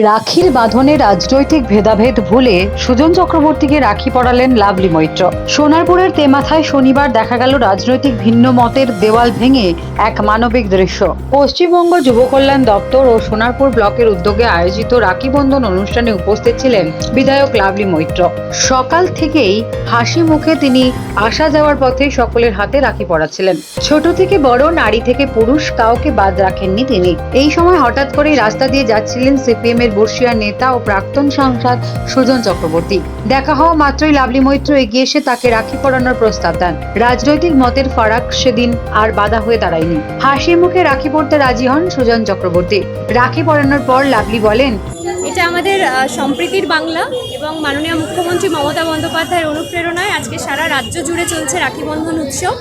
রাখির বাঁধনে রাজনৈতিক ভেদাভেদ ভুলে সুজন চক্রবর্তীকে রাখি পড়ালেন লাভলি মৈত্র। সোনারপুরের তেমাথায় শনিবার দেখা গেল রাজনৈতিক ভিন্ন মতের দেওয়াল ভেঙে এক মানবিক দৃশ্য। পশ্চিমবঙ্গ যুব কল্যাণ দপ্তর ও সোনারপুর ব্লকের উদ্যোগে আয়োজিত রাখি বন্ধন অনুষ্ঠানে উপস্থিত ছিলেন বিধায়ক লাভলি মৈত্র। সকাল থেকেই হাসি মুখে তিনি আসা যাওয়ার পথে সকলের হাতে রাখি পড়াচ্ছিলেন ছোট থেকে বড়, নারী থেকে পুরুষ কাউকে বাদ রাখেননি তিনি। এই সময় হঠাৎ করেই রাস্তা দিয়ে যাচ্ছিলেন সিপিএম এর বর্ষিয়ার নেতা ও প্রাক্তন সাংসদ সুজন চক্রবর্তী। দেখা হওয়া মাত্রই লাভলি মৈত্র এগিয়ে এসে তাকে রাখি পরানোর প্রস্তাব দেন। রাজনৈতিক মতের ফারাক সেদিন আর বাধা হয়ে দাঁড়ায়নি। হাসি মুখে রাখি পড়তে রাজি হন সুজন চক্রবর্তী। রাখি পরানোর পর লাভলি বলেন, এটা আমাদের সম্প্রীতির বাংলা এবং মাননীয় মুখ্যমন্ত্রী মমতা বন্দ্যোপাধ্যায়ের অনুপ্রেরণায় আজকে সারা রাজ্য জুড়ে চলছে রাখি বন্ধন উৎসব।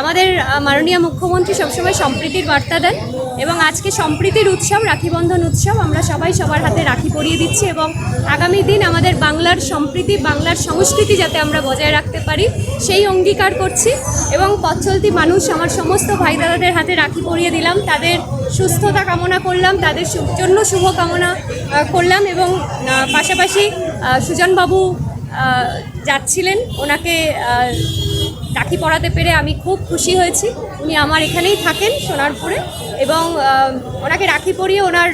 আমাদের মাননীয় মুখ্যমন্ত্রী সবসময় সম্প্রীতির বার্তা দেন। এবং আজকে সম্প্রীতির উৎসব রাখি বন্ধন উৎসব, আমরা সবাই সবার হাতে রাখি পরিয়ে দিচ্ছি এবং আগামী দিন আমাদের বাংলার সম্প্রীতি, বাংলার সংস্কৃতি যাতে আমরা বজায় রাখতে পারি, সেই অঙ্গীকার করছি এবং পথ চলতি মানুষ, আমার সমস্ত ভাই দাদাদের হাতে রাখি পরিয়ে দিলাম, তাদের সুস্থতা কামনা করলাম, তাদের জন্য শুভ কামনা করলাম এবং পাশাপাশি সুজনবাবু যাচ্ছিলেন, ওনাকে রাখি পরাতে পেরে আমি খুব খুশি হয়েছি। উনি আমার এখানেই থাকেন সোনারপুরে এবং ওনাকে রাখি পরিয়ে ওনার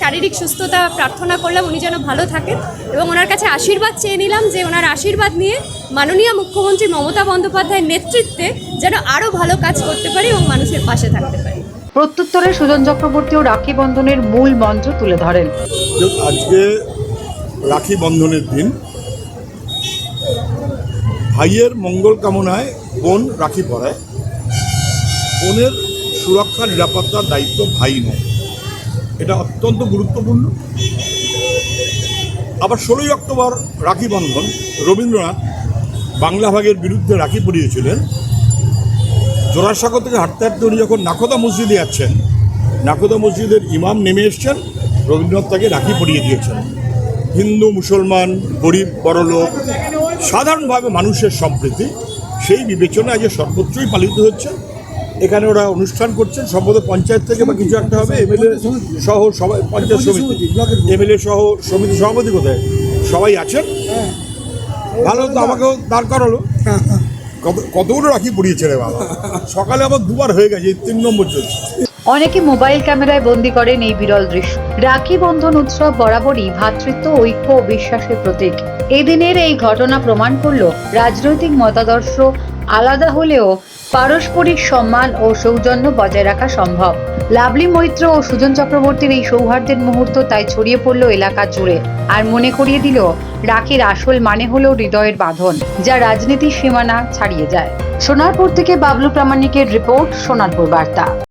শারীরিক সুস্থতা প্রার্থনা করলাম উনি যেন ভালো থাকেন এবং ওনার কাছে আশীর্বাদ চেয়ে নিলাম যে ওনার আশীর্বাদ নিয়ে মাননীয় মুখ্যমন্ত্রী মমতা বন্দ্যোপাধ্যায়ের নেতৃত্বে যেন আরও ভালো কাজ করতে পারি এবং মানুষের পাশে থাকতে পারি। প্রত্যুত্তরে সুজন চক্রবর্তীও রাখি বন্ধনের মূল মন্ত্র তুলে ধরেন। যে আজকে রাখি বন্ধনের দিন। ভাইয়ের মঙ্গল কামনায় বোন রাখি পরায় বোনের সুরক্ষা নিরাপত্তার দায়িত্ব ভাই নেয়। এটা অত্যন্ত গুরুত্বপূর্ণ। আবার ষোলোই অক্টোবর রাখি বন্ধন। রবীন্দ্রনাথ বাংলা ভাগের বিরুদ্ধে রাখি পরিয়েছিলেন জোড়াসাগর থেকে হাঁটতে হাঁটতে উনি যখন নাখোদা মসজিদে যাচ্ছেন নাখোদা মসজিদের ইমাম নেমে এসছেন, রবীন্দ্রনাথ তাকে রাখি পরিয়ে দিয়েছেন। হিন্দু মুসলমান গরিব বড়লোক সাধারণভাবে মানুষের সম্প্রীতি সেই বিবেচনায় আজ সর্বোচ্চই পালিত হচ্ছে। এখানে ওরা অনুষ্ঠান করছেন সম্ভবত পঞ্চায়েত থেকে বা কিছু একটা হবে এমএলএ সহ সবাই পঞ্চায়েত সমিতি এমএলএ সহ সমিতি সভাপতি কোথায়? সবাই আছেন? ভালো তো আমাকেও দাঁড় করালো। কত কতগুলো রাখি পড়িয়েছে রে বাবা। সকালে আবার দুবার হয়ে গেছে এই তিন নম্বর চলছে। অনেকে মোবাইল ক্যামেরায় বন্দি করেন এই বিরল দৃশ্য। রাখি বন্ধন উৎসব বরাবরই ভ্রাতৃত্ব ঐক্য ও বিশ্বাসের প্রতীক। এদিনের এই ঘটনা প্রমাণ করল রাজনৈতিক মতাদর্শ আলাদা হলেও পারস্পরিক সম্মান ও সৌজন্য বজায় রাখা সম্ভব। লাভলি মৈত্র ও সুজন চক্রবর্তীর এই সৌহার্দ্যের মুহূর্ত তাই ছড়িয়ে পড়ল এলাকা জুড়ে আর মনে করিয়ে দিল রাখির আসল মানে হলো হৃদয়ের বাঁধন, যা রাজনীতির সীমানা ছাড়িয়ে যায়। সোনারপুর থেকে বাবলু প্রামাণিকের রিপোর্ট, সোনারপুর বার্তা।